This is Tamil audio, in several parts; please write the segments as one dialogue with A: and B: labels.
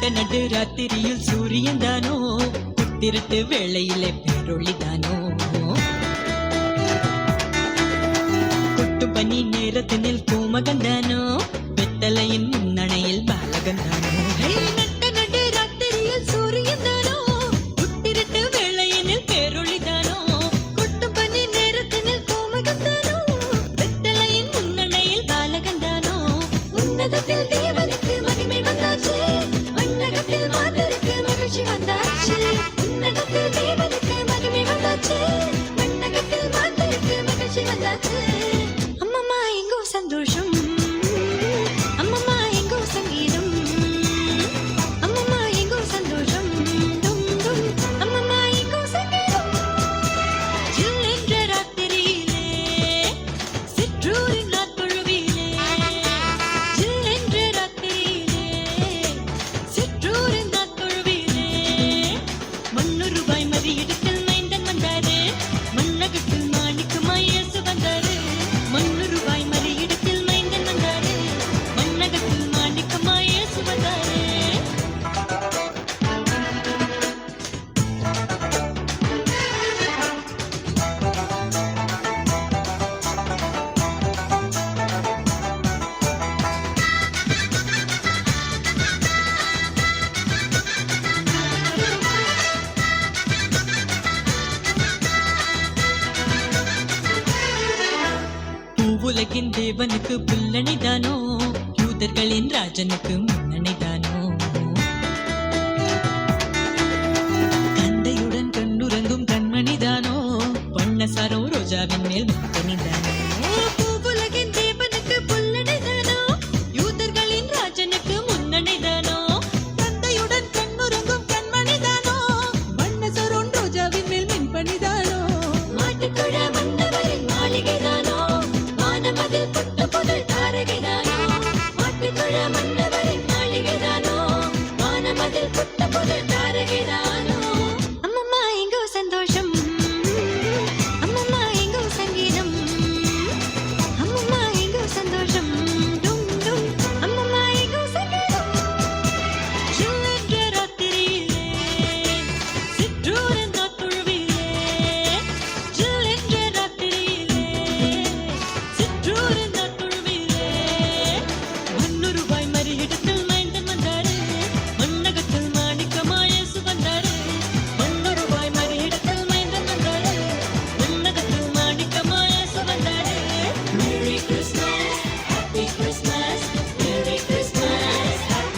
A: நட்ட நடு ராத்திரியில் சூரியன் தானோ? புத்திரட்டு வேளையிலே பேரொழி தானோ? கொட்டு பனி நேரத்தினில் கோமகன் வெத்தலையின் ராமனுக்கு புல்லணிதானோ யூதர்களின் ராஜனுக்கு முன்னணிதானோ கந்தையுடன் கண்ணுறங்கும் கண்மணிதானோ பண்ண சரோ ரோஜாவின் மேல் முத்தணிதானோ Never let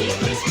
A: Thank you.